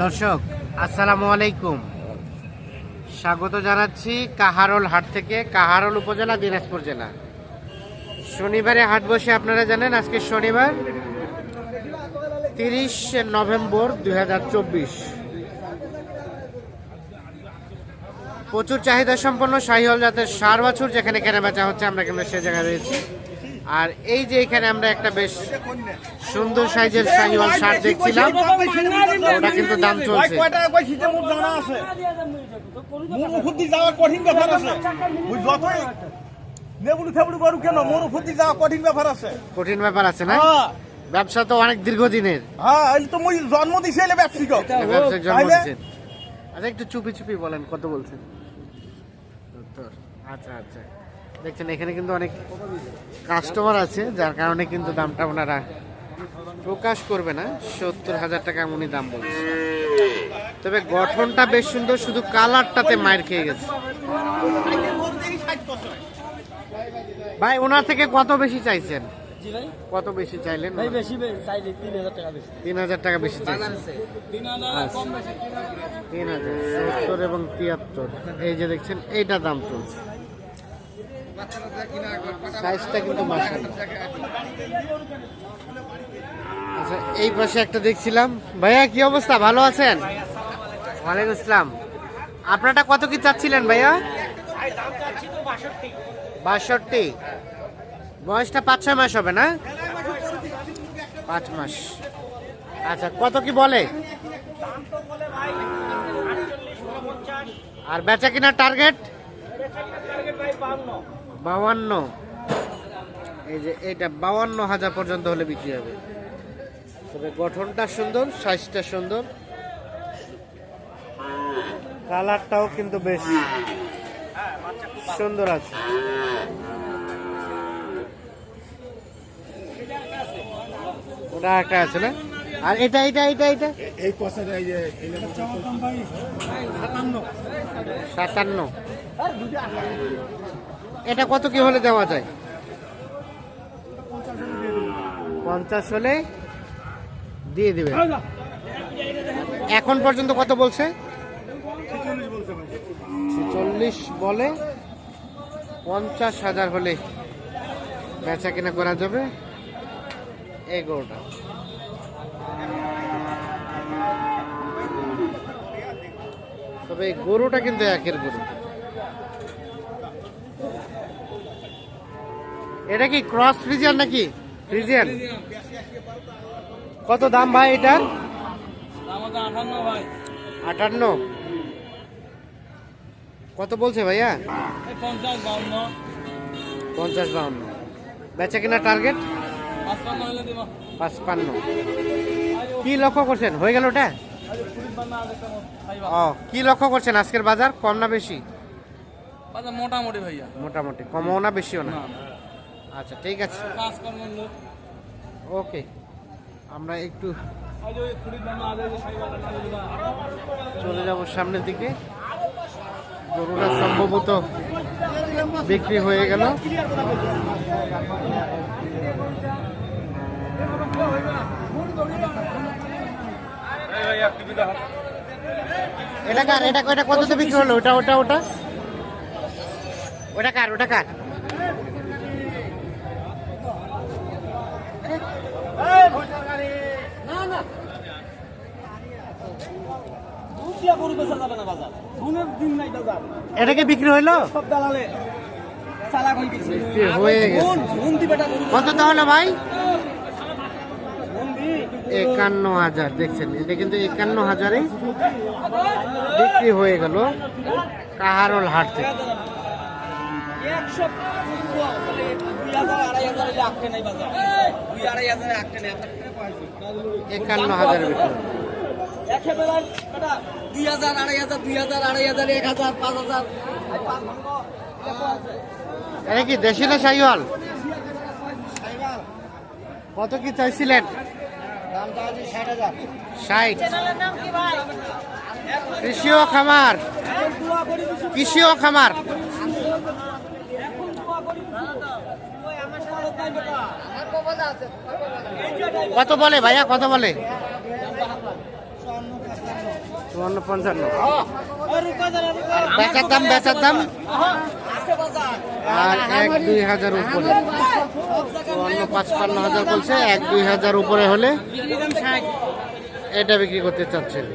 দর্শক, আসসালামু আলাইকুম। স্বাগত জানাচ্ছি কাহারোল হাট থেকে, কাহারোল উপজেলা, দিনাজপুর জেলা। শনিবারে হাট বসে আপনারা জানেন, আজকে শনিবার, তিরিশ নভেম্বর দুই হাজার চব্বিশ। প্রচুর চাহিদা সম্পন্ন শাহিওয়াল জাতের সার বাছুর যেখানে কেনা বেচা হচ্ছে, আমরা কিন্তু সে জায়গায় রয়েছি। আর এই যে এখানে আমরা একটা বেশ সুন্দর সাইজের শাহিওয়াল সার দেখছিলাম। ওটা কিন্তু দাম চলছে। কঠিন ব্যাপার আছে। ওই যতই নেবুলু কেন মোর যাওয়া কঠিন ব্যাপার আছে। কঠিন ব্যাপার আছে না? হ্যাঁ। ব্যবসা তো অনেক দীর্ঘদিনের। হ্যাঁ এই তো মুই জন্ম দিছে আচ্ছা একটু চুপি চুপি বলেন কত বলছেন। আচ্ছা আচ্ছা। দেখছেন এখানে কিন্তু অনেক কাস্টমার আছে যার কারণে কিন্তু দামটা ওনারা প্রকাশ করবে না। সত্তর হাজার টাকা উনি দাম বলছে। তবে গঠনটা বেশ সুন্দর শুধু কালারটাতে মায়ের খেয়ে গেছে। ভাই ওনার থেকে কত বেশি চাইছেন? কত বেশি চাইলেন ভাই বেশি তিন হাজার টাকা বেশি। চাইছেন। তিন হাজার সত্তর এবং তিয়াত্তর। এই যে দেখছেন এইটা দাম চলছে। সাইজটা কিন্তু আচ্ছা এই পাশে একটা দেখছিলাম। ভাইয়া, কি অবস্থা? ভালো আছেন? ওয়ালাইকুম আসসালাম। আপনারটা কত কি চাচ্ছিলেন ভাইয়া? বাষট্টি। বয়সটা পাঁচ, ছয় মাস হবে না? পাঁচ মাস। আচ্ছা কত কি বলে? আর বেচা কিনা টার্গেট বাউান্ন এই যে এটা বাউান্ন হাজার পর্যন্ত হলে বিক্রি হবে। তবে গঠনটা সুন্দর সাইজটা সুন্দর। কালারটাও কিন্তু বেশ সুন্দর আছে। ওটা একটা আছে না? আর এটা এটা এটা এটা? এই যে এই যে সাতান্ন। এটা কত কি হলে দেওয়া যায়? পঞ্চাশ হলে দিয়ে দেবে এখন পর্যন্ত কত বলছে? ছেচল্লিশ বলে পঞ্চাশ হাজার হলে বেচা কেনা করা যাবে এগারোটা। তবে গরুটা কিন্তু একের গরু। এটা কি ক্রস ফ্রিজিয়ান নাকি? ফ্রিজিয়ান কত দাম ভাই এটার? আটান্ন কত বলছে ভাইয়া? পঞ্চাশ বাউন্ন। বেচা কিনা টার্গেট পাঁচপান্ন কি লক্ষ্য করছেন? হয়ে গেল ওটা? ও কি লক্ষ্য করছেন আজকের বাজার? কম না বেশি? মোটামুটি ভাইয়া। মোটামুটি। কমও না বেশিও না। আচ্ছা ঠিক আছে। ওকে আমরা একটু চলে যাব সামনের দিকে। গরুটা সম্ভবত বিক্রি হয়ে গেল। এটা কার? এটা এটা কততে বিক্রি হলো? ওটা ওটা ওটা? ওটা কার? ওটা কার? গরু বেচা যাবে না বাজার। দিন নাই বাজার। এটা কি বিক্রি হইল? সব দালালে চালাক হয়ে গেছে। হয়ে গেছে। কত তাহলে ভাই? একান্ন হাজার দেখছেন? এটা কিন্তু একান্ন হাজারে বিক্রি হয়ে গেল কাহারোল হাট থেকে। পাইছে। একান্ন হাজার বিক্রি একেবারে দুই হাজার আড়াই হাজার দুই হাজার আড়াই হাজার এক হাজার পাঁচ হাজার। এটা কি দেশি না সাইওয়াল? কত কি চাইছিলেন? ষাট কৃষিও খামার। কৃষিও খামার। কত বলে ভাইয়া কত বলে? চুয়ান্ন পঞ্চান্ন। বেচার দাম বেচার দাম? আর এক দুই হাজার উপরে। চুয়ান্ন পাঁচপান্ন হাজার বলছে এক দুই হাজার উপরে হলে এটা বিক্রি করতে চাচ্ছেন।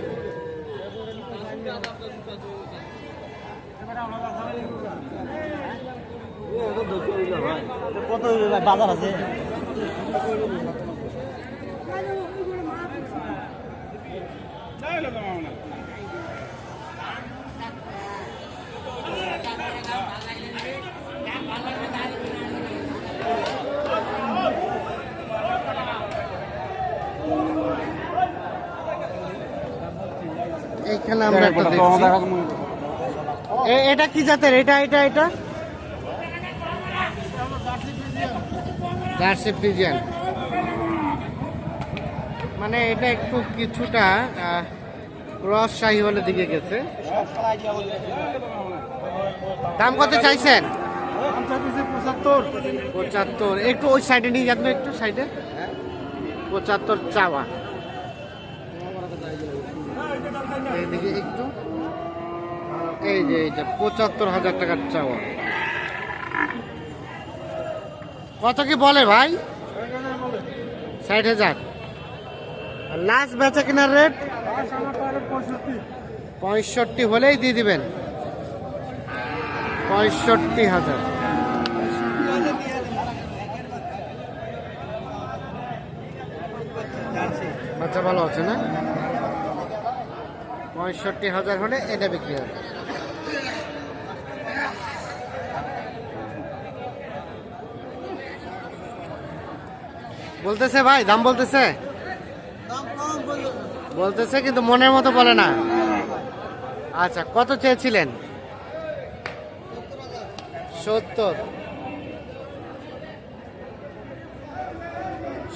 কত বাজার আছে? এইখানে আমরা একটা দেখছি। এ- এটা কি জাতের? এটা এটা এটা? জার্সি পিজিয়ান মানে এটা একটু কিছুটা আহ, ক্রস শাহিওয়ালের দিকে গেছে। দাম কত চাইছেন? পঁচাত্তর। পঁচাত্তর একটু ওই সাইডে নিয়ে যাবেন একটু সাইডে পঁচাত্তর চাওয়া। এইদিকে একটু। এই যে এইটা, পঁচাত্তর হাজার টাকার চাওয়া। কত কি বলে ভাই? ষাট হাজার। লাস্ট বেচা কেনার রেট পঁয়ষট্টি হলেই দিয়ে দিবেন। পঁয়ষট্টি হাজার। বাচ্চা ভালো আছে না? পঁয়ষট্টি হাজার হলে এটা বিক্রি হবে। বলতেছে ভাই, দাম বলতেছে? বলতেছে, কিন্তু মনের মতো বলে না। আচ্ছা কত চেয়েছিলেন? সত্তর।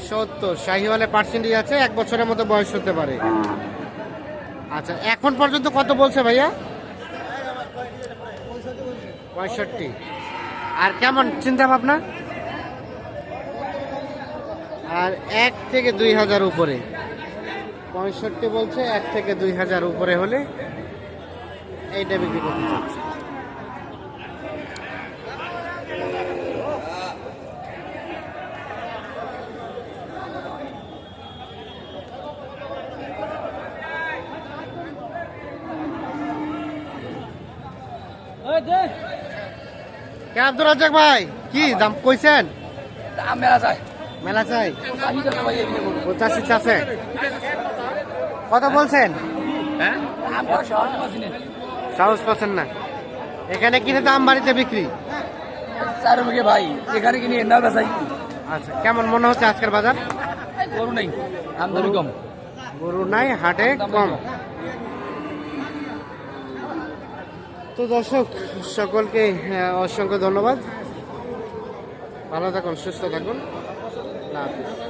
সত্তর। শাহিওয়ালে পার্সেন্টেজ আছে, এক বছরের মতো বয়স হতে পারে। আচ্ছা এখন পর্যন্ত কত বলছে ভাইয়া? পঁয়ষট্টি। আর কেমন চিন্তা ভাবনা আর এক থেকে দুই হাজার উপরে। পঁয়ষট্টি বলছে এক থেকে দুই হাজার উপরে হলে এইটা বিক্রি করতে চাচ্ছে। রাজ্জাক ভাই? কি দাম কইছেন? মেলা চাই। মেলা চাই। পঁচাশি চাষে কত বলছেন? হ্যাঁ? সাহস পাচ্ছেন না। এখানে কিনে দাম বাড়িতে বিক্রি? চার মুখে ভাই এখানে কিনে বেচাই। আচ্ছা কেমন মনে হচ্ছে আজকের বাজার? গরু নেই আমদানি কম। গরু নাই হাটে কম। তো দর্শক সকলকে অসংখ্য ধন্যবাদ। ভালো থাকুন সুস্থ থাকুন। না হাফিজ।